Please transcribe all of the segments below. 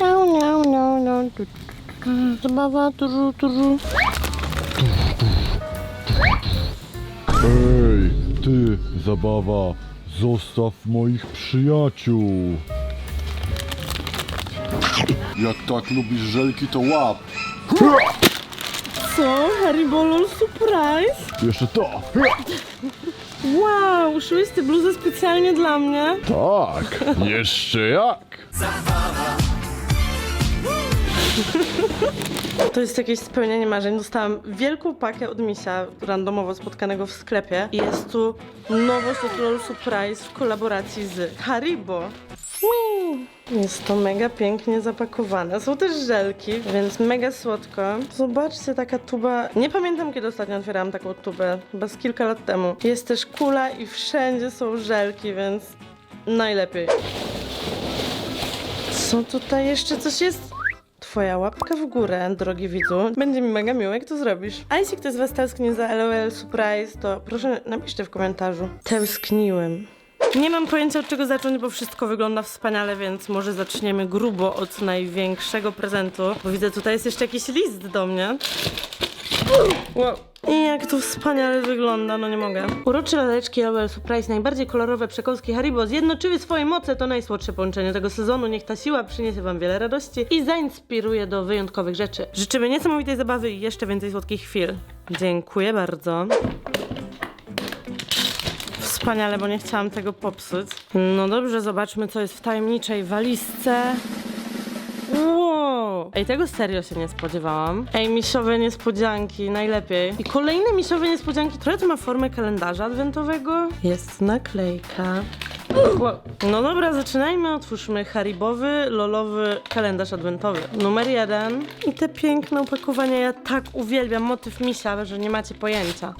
No, no, no, no. Zabawa, turu, turu. Ej, ty, zabawa, zostaw moich przyjaciół. Jak tak lubisz żelki, to łap. Co? Haribo Surprise? Jeszcze to. Wow, szyłeś tę bluzę specjalnie dla mnie? Tak, jeszcze jak. To jest jakieś spełnienie marzeń. Dostałam wielką pakę od misia, randomowo spotkanego w sklepie. I jest tu nowość od LOL Surprise w kolaboracji z Haribo. Jest to mega pięknie zapakowane. Są też żelki, więc mega słodko. Zobaczcie, taka tuba. Nie pamiętam, kiedy ostatnio otwierałam taką tubę. Chyba z kilka lat temu. Jest też kula i wszędzie są żelki, więc najlepiej. Co tutaj jeszcze coś jest? Twoja łapka w górę, drogi widzu. Będzie mi mega miło, jak to zrobisz. A jeśli ktoś z Was tęskni za LOL Surprise, to proszę napiszcie w komentarzu. Tęskniłem. Nie mam pojęcia od czego zacząć, bo wszystko wygląda wspaniale, więc może zaczniemy grubo od największego prezentu. Bo widzę, tutaj jest jeszcze jakiś list do mnie. Wow. I jak to wspaniale wygląda, no nie mogę. Urocze laleczki LOL Surprise, najbardziej kolorowe przekąski Haribo zjednoczyły swoje moce. To najsłodsze połączenie tego sezonu. Niech ta siła przyniesie wam wiele radości i zainspiruje do wyjątkowych rzeczy. Życzymy niesamowitej zabawy i jeszcze więcej słodkich chwil. Dziękuję bardzo. Wspaniale, bo nie chciałam tego popsuć. No dobrze, zobaczmy co jest w tajemniczej walizce. Wow! Ej, tego serio się nie spodziewałam. Ej, misiowe niespodzianki, najlepiej. I kolejne misiowe niespodzianki, które to ma formę kalendarza adwentowego. Jest naklejka. Wow. No dobra, zaczynajmy. Otwórzmy haribowy, lolowy kalendarz adwentowy. Numer jeden. I te piękne opakowania, ja tak uwielbiam motyw misia, że nie macie pojęcia.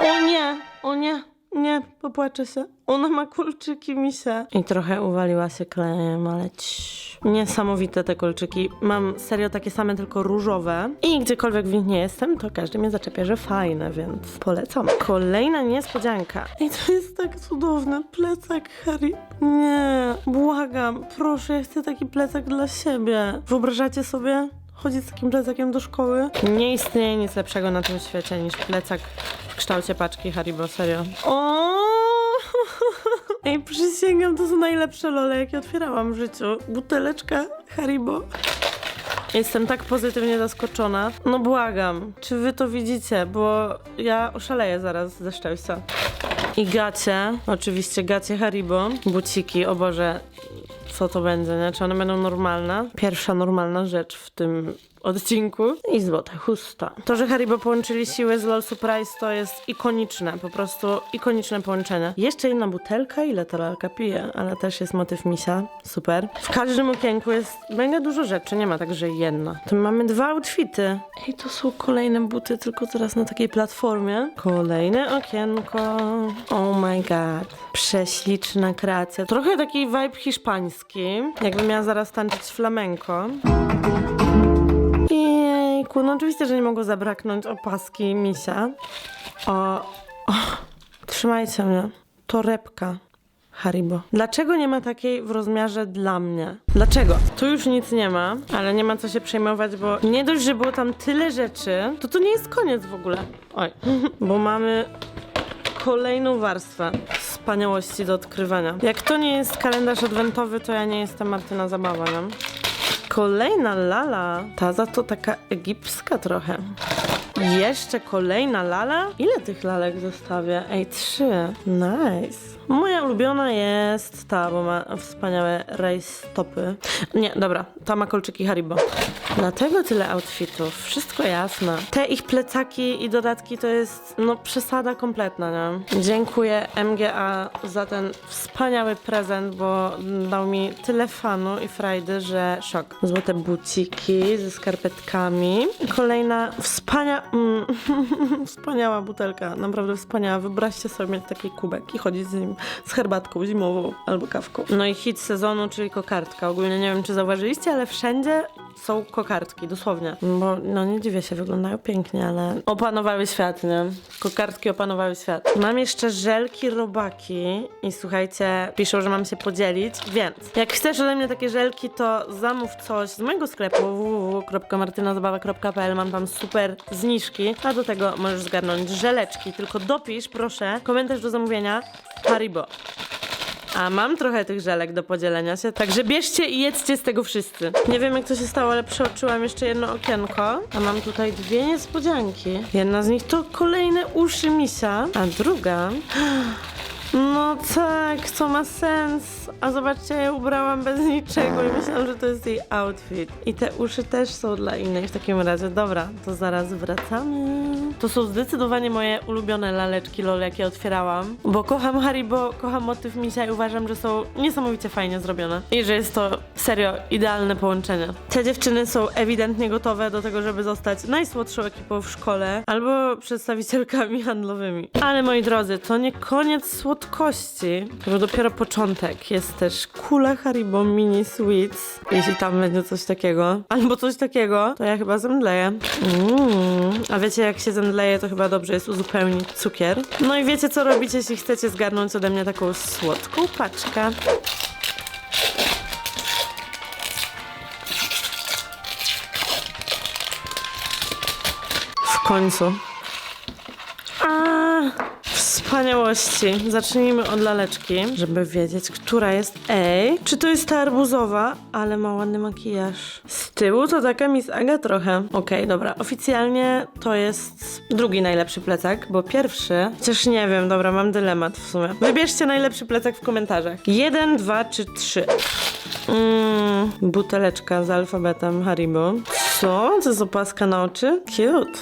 O nie, o nie, nie, popłaczę się. Ona ma kulczyki misia. I trochę uwaliła się klejem, ale ciii. Niesamowite te kolczyki. Mam serio takie same, tylko różowe. I gdziekolwiek w nich nie jestem, to każdy mnie zaczepia, że fajne, więc polecam. Kolejna niespodzianka. I to jest tak cudowne. Plecak Harry. Nie, błagam, proszę, ja chcę taki plecak dla siebie. Wyobrażacie sobie? Chodzić z takim plecakiem do szkoły. Nie istnieje nic lepszego na tym świecie niż plecak w kształcie paczki Haribo, serio. O! Ej, przysięgam, to są najlepsze lole, jakie otwierałam w życiu. Buteleczka Haribo. Jestem tak pozytywnie zaskoczona. No błagam, czy wy to widzicie, bo ja oszaleję zaraz ze szczęścia. I gacie, oczywiście gacie Haribo, buciki, o Boże, co to będzie, nie? Czy one będą normalne? Pierwsza normalna rzecz w tym odcinku. I złota chusta. To, że Haribo połączyli siły z LOL Surprise to jest ikoniczne, po prostu ikoniczne połączenie. Jeszcze jedna butelka, ile ta lalka pije, ale też jest motyw misia, super. W każdym okienku jest mega dużo rzeczy, nie ma tak, że jedna. Tu mamy dwa outfity. Ej, to są kolejne buty, tylko teraz na takiej platformie. Kolejne okienko. Oh my god. Prześliczna kreacja. Trochę taki vibe hiszpański, jakbym miała zaraz tańczyć flamenko. No oczywiście, że nie mogło zabraknąć opaski misia. O, o trzymajcie mnie. Torebka. Haribo. Dlaczego nie ma takiej w rozmiarze dla mnie? Dlaczego? Tu już nic nie ma, ale nie ma co się przejmować, bo nie dość, że było tam tyle rzeczy, to to nie jest koniec w ogóle. Oj, bo mamy kolejną warstwę wspaniałości do odkrywania. Jak to nie jest kalendarz adwentowy, to ja nie jestem Martyna Zabawa, nie? Kolejna lala. Ta za to taka egipska trochę. Jeszcze kolejna lala? Ile tych lalek zostawię? Ej, trzy. Nice. Moja ulubiona jest ta, bo ma wspaniałe rajstopy. Nie, dobra, ta ma kolczyki Haribo. Dlatego tyle outfitów. Wszystko jasne. Te ich plecaki i dodatki to jest, no, przesada kompletna, nie? Dziękuję MGA za ten wspaniały prezent, bo dał mi tyle fanu i frajdy, że szok. Złote buciki ze skarpetkami. Kolejna wspania... Mm, wspaniała butelka, naprawdę wspaniała. Wyobraźcie sobie taki kubek i chodzić z nim z herbatką zimową albo kawką. No i hit sezonu, czyli kokardka. Ogólnie nie wiem, czy zauważyliście, ale wszędzie są kokardki, dosłownie. Bo no nie dziwię się, wyglądają pięknie, ale opanowały świat, nie? Kokardki opanowały świat. Mam jeszcze żelki robaki i słuchajcie, piszą, że mam się podzielić, więc jak chcesz ode mnie takie żelki, to zamów coś z mojego sklepu www.martynazabawa.pl mam tam super zniżki, a do tego możesz zgarnąć żeleczki, tylko dopisz proszę komentarz do zamówienia Haribo. A mam trochę tych żelek do podzielenia się, także bierzcie i jedzcie z tego wszyscy. Nie wiem jak to się stało, ale przeoczyłam jeszcze jedno okienko, a mam tutaj dwie niespodzianki. Jedna z nich to kolejne uszy misia, a druga... No tak, to ma sens. A zobaczcie, ja ubrałam bez niczego i myślałam, że to jest jej outfit. I te uszy też są dla innej w takim razie. Dobra, to zaraz wracamy. To są zdecydowanie moje ulubione laleczki LOL, jakie otwierałam. Bo kocham Haribo, kocham motyw misia i uważam, że są niesamowicie fajnie zrobione. I że jest to serio idealne połączenie. Te dziewczyny są ewidentnie gotowe do tego, żeby zostać najsłodszą ekipą w szkole albo przedstawicielkami handlowymi. Ale moi drodzy, to nie koniec słodkości, to dopiero początek. Jest też kula Haribo Mini Sweets, jeśli tam będzie coś takiego. Albo coś takiego, to ja chyba zemdleję. Mm. A wiecie, jak się zemdleje, to chyba dobrze jest uzupełnić cukier. No i wiecie, co robić, jeśli chcecie zgarnąć ode mnie taką słodką paczkę. W końcu. Wspaniałości. Zacznijmy od laleczki, żeby wiedzieć, która jest Ej. Czy to jest ta arbuzowa? Ale ma ładny makijaż. Z tyłu to taka Miss Aga trochę. Okej, dobra. Oficjalnie to jest drugi najlepszy plecak, bo pierwszy... Chociaż nie wiem, dobra, mam dylemat w sumie. Wybierzcie najlepszy plecak w komentarzach. Jeden, dwa czy trzy. Mmm, buteleczka z alfabetem Haribo. Co? To jest opaska na oczy? Cute.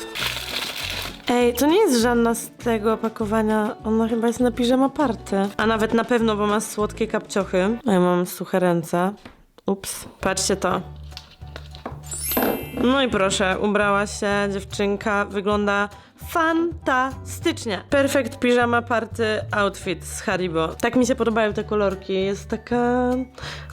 Ej, to nie jest żadna z tego opakowania. Ona chyba jest na piżama party. A nawet na pewno, bo ma słodkie kapciochy. A ja mam suche ręce. Ups. Patrzcie to. No i proszę, ubrała się dziewczynka. Wygląda fantastycznie. Perfect piżama party outfit z Haribo. Tak mi się podobają te kolorki. Jest taka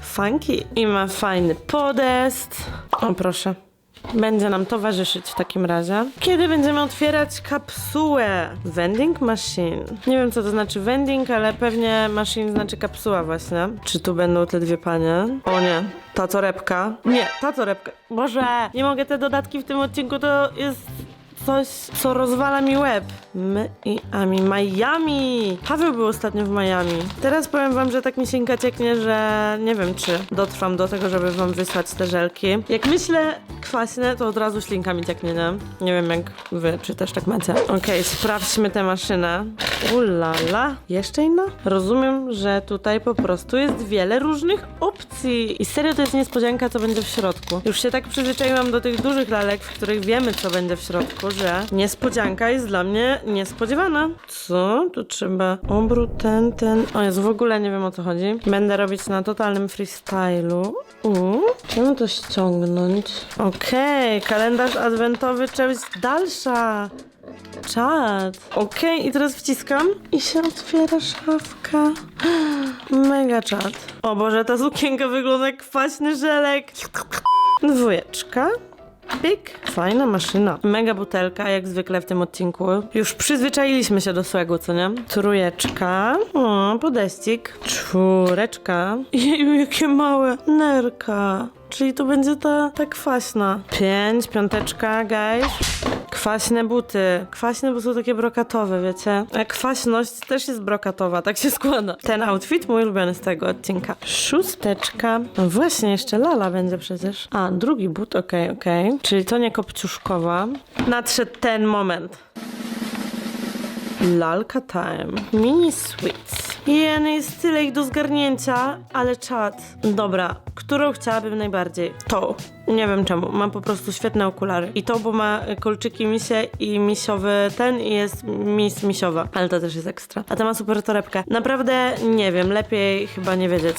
funky i ma fajny podest. O proszę. Będzie nam towarzyszyć w takim razie. Kiedy będziemy otwierać kapsułę? Vending machine. Nie wiem, co to znaczy vending, ale pewnie machine znaczy kapsuła właśnie. Czy tu będą te dwie panie? O nie. Ta torebka. Nie, ta torebka. Boże, nie mogę te dodatki w tym odcinku, to jest coś, co rozwala mi łeb. My i Ami. Miami! Paweł był ostatnio w Miami. Teraz powiem wam, że tak mi się cieknie, że nie wiem, czy dotrwam do tego, żeby wam wysłać te żelki. Jak myślę kwaśne, to od razu ślinka mi cieknie, nie? Nie wiem, jak wy, czy też tak macie. Okej, sprawdźmy tę maszynę. Ulala. Jeszcze inna? Rozumiem, że tutaj po prostu jest wiele różnych opcji. I serio to jest niespodzianka, co będzie w środku. Już się tak przyzwyczaiłam do tych dużych lalek, w których wiemy, co będzie w środku, że niespodzianka jest dla mnie niespodziewana. Co? Tu trzeba obrót ten, ten. O Jezu, w ogóle nie wiem o co chodzi. Będę robić na totalnym freestylu. Uuu, Czemu to ściągnąć? Okej, kalendarz adwentowy, część dalsza. Czad. Okej, i teraz wciskam i się otwiera szafka. Mega czad. O Boże, ta sukienka wygląda jak kwaśny żelek. Dwójeczka. Pik. Fajna maszyna. Mega butelka, jak zwykle w tym odcinku. Już przyzwyczailiśmy się do słegu, co nie? Trójeczka. O, podeścik. Czwóreczka. Jeju, jakie małe. Nerka. Czyli to będzie ta, ta kwaśna. Pięć, piąteczka, guys. Kwaśne buty. Kwaśne, bo są takie brokatowe, wiecie? A kwaśność też jest brokatowa, tak się składa. Ten outfit mój ulubiony z tego odcinka. Szósteczka. No właśnie, jeszcze lala będzie przecież. A, drugi but, okej, okej. Czyli to nie kopciuszkowa. Nadszedł ten moment. Lalka time. Mini sweets. Jeny, jest tyle ich do zgarnięcia, ale czad. Dobra, którą chciałabym najbardziej? Tą. Nie wiem czemu, mam po prostu świetne okulary. I to, bo ma kolczyki misie i misiowy ten i jest mis misiowa, ale to też jest ekstra. A ta ma super torebkę. Naprawdę nie wiem, lepiej chyba nie wiedzieć.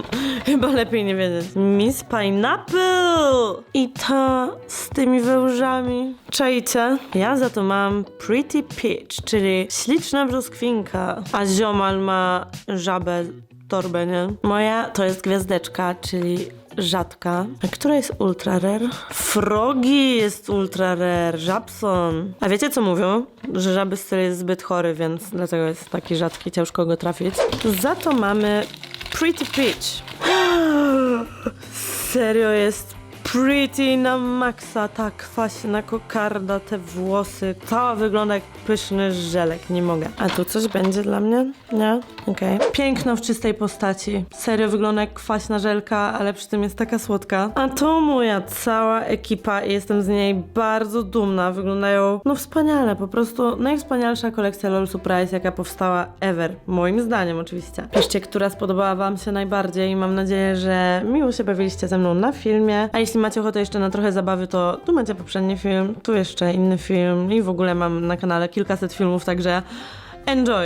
chyba lepiej nie wiedzieć. Miss Pineapple! I ta z tymi wełżami. Czajcie? Ja za to mam Pretty Peach, czyli śliczna brzoskwinka. A ziomal ma żabę torbę, nie? Moja to jest gwiazdeczka, czyli rzadka. A która jest ultra rare? Frogi jest ultra rare, Żabson. A wiecie co mówią? Że żaby styl jest zbyt chory, więc dlatego jest taki rzadki, ciężko go trafić. Za to mamy Pretty Peach. Serio jest pretty na maksa, ta kwaśna kokarda, te włosy. Cała wygląda jak pyszny żelek, nie mogę. A tu coś będzie dla mnie? Nie? Okej. Piękna w czystej postaci. Serio wygląda jak kwaśna żelka, ale przy tym jest taka słodka. A to moja cała ekipa i jestem z niej bardzo dumna. Wyglądają no wspaniale, po prostu najwspanialsza kolekcja LOL Surprise, jaka powstała ever. Moim zdaniem oczywiście. Piszcie, która spodobała wam się najbardziej i mam nadzieję, że miło się bawiliście ze mną na filmie. A jeśli macie ochotę jeszcze na trochę zabawy, to tu macie poprzedni film, tu jeszcze inny film i w ogóle mam na kanale kilkaset filmów, także enjoy!